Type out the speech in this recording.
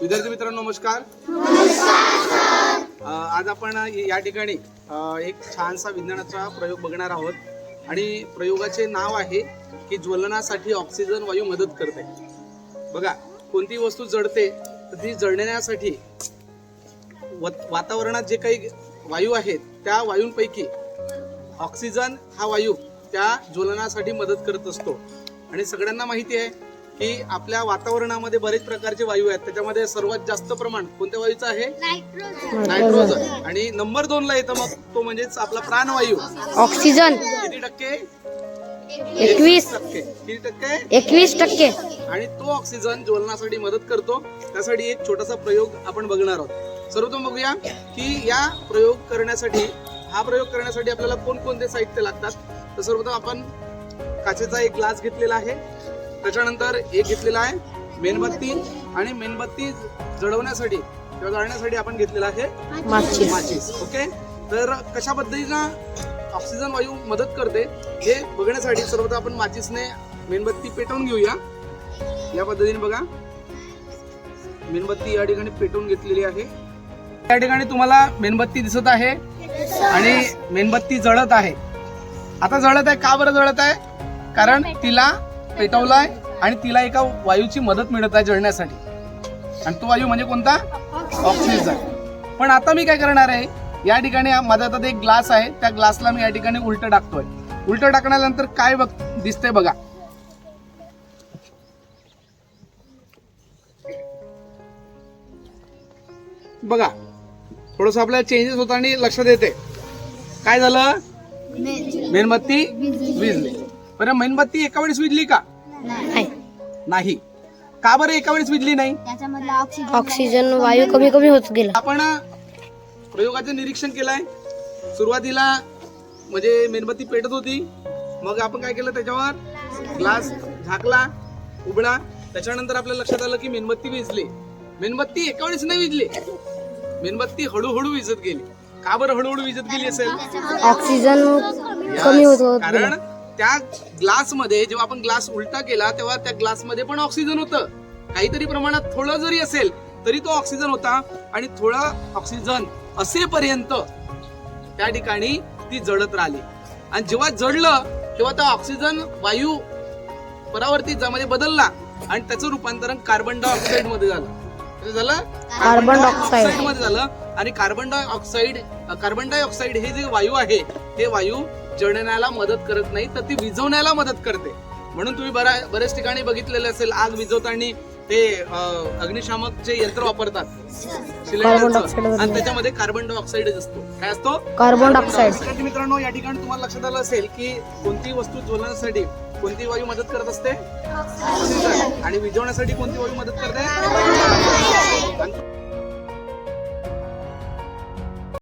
विद्यार्थी मित्रांनो नमस्कार. आज आपण या ठिकाणी एक छानसा विज्ञानाचा प्रयोग बघणार आहोत. आणि प्रयोगाचे नाव आहे की ज्वलनासाठी ऑक्सिजन वायू मदत करते. बघा कोणती वस्तू जळते तर ती जळण्यासाठी व- वातावरणात जे काही वायू आहेत त्या वायूंपैकी ऑक्सिजन हा वायू त्या ज्वलनासाठी मदत करत असतो. आणि सगळ्यांना माहिती आहे की आपल्या वातावरणामध्ये बरेच प्रकारचे वायू आहेत. त्याच्यामध्ये सर्वात जास्त प्रमाण कोणत्या वायूचं आहे? नायट्रोजन आणि नंबर दोन ला येतं मग तो म्हणजेच आपला प्राणवायू. ऑक्सिजन किती टक्के? एकवीस. टक्के. किती टक्के? एकवीस टक्के. आणि तो ऑक्सिजन ज्वलनासाठी मदत करतो. त्यासाठी एक छोटासा प्रयोग आपण बघणार आहोत. सर्वप्रथम बघूया की या प्रयोग करण्यासाठी हा प्रयोग करण्यासाठी आपल्याला कोणकोणते साहित्य लागतात? तर सर्वप्रथम आपण काचेचा एक ग्लास घेतलेला आहे. त्याच्यानंतर एक घेतलेला आहे मेणबत्ती आणि मेणबत्ती जळवण्यासाठी किंवा जाळण्यासाठी आपण घेतलेला आहे माचीस. माचीस. ओके? तर कशा पद्धतीनं ऑक्सिजन वायू मदत करते हे बघण्यासाठी सर्वप्रथम आपण माचीसने मेणबत्ती पेटवून घेऊया. या पद्धतीने बघा. मेणबत्ती या ठिकाणी पेटवून घेतलेली आहे. या ठिकाणी तुम्हाला मेणबत्ती दिसत आहे आणि मेणबत्ती जळत आहे. आता जळत आहे का बरं जळत आहे? कारण तिला पेटवलाय आणि तिला एका वायूची मदत मिळत आहे जळण्यासाठी. आणि तो वायू म्हणजे कोणता? ऑक्सिजन. पण आता मी काय करणार आहे? या ठिकाणी हा- माझा आता एक ग्लास आहे. त्या ग्लासला मी या ठिकाणी उलट टाकतोय. उलट टाकल्यानंतर काय बघ दिसतंय बघा. बघा. थोडस आपल्याला चेंजेस होत आणि लक्षात येते. काय झालं? मेणबत्ती. विजली. बरं मेणबत्ती एका वेळेस विजली का? नाही. नाही. का बरं एका वेळेस विजली नाही? त्याच्यामधला ऑक्सिजन ऑक्सिजन वायू कमी कमी होत गेला. आपण प्रयोगाचं निरीक्षण केलंय. सुरुवातीला म्हणजे मेणबत्ती पेटत होती. मग आपण काय केलं त्याच्यावर? ग्लास झाकला उघडा. त्याच्यानंतर आपल्या लक्षात आलं की मेणबत्ती विजली. मेणबत्ती एका वेळेस नाही विजली. मेणबत्ती हळूहळू विजत गेली. का बरं हळूहळू विजत गेली असेल? ऑक्सिजन कमी होत कारण त्या ग्लासमध्ये जेव्हा आपण ग्लास उलटा केला तेव्हा त्या ग्लासमध्ये पण ऑक्सिजन होतं. काहीतरी प्रमाणात थोडं जरी असेल तरी तो ऑक्सिजन होता. आणि थोडा ऑक्सिजन असेपर्यंत त्या ठिकाणी ती जळत राहिली. आणि जेव्हा जळलं तेव्हा त्या ऑक्सिजन वायू परावर्तित मध्ये बदलला. आणि त्याचं रूपांतरण कार्बन डायऑक्साईडमध्ये झालं. झालं? Carbon dioxide. मध्ये झालं. आणि कार्बन डायऑक्साईड कार्बन डायऑक्साईड हे जे वायू आहे ते वायू जळण्याला मदत करत नाही तर ती विझवण्याला मदत करते. म्हणून तुम्ही बरा बऱ्याच ठिकाणी बघितलेलं असेल आग विझवताना ते अग्निशामकचे यंत्र वापरतात. आणि त्याच्यामध्ये कार्बन डायऑक्साईड असतो. काय असतो? कार्बन डायऑक्साईड मित्रांनो या ठिकाणी तुम्हाला लक्षात आलं असेल की कोणती वस्तू ज्वलनासाठी कोणती वायू मदत करत असते? आणि विझवण्यासाठी कोणती वायू मदत करते?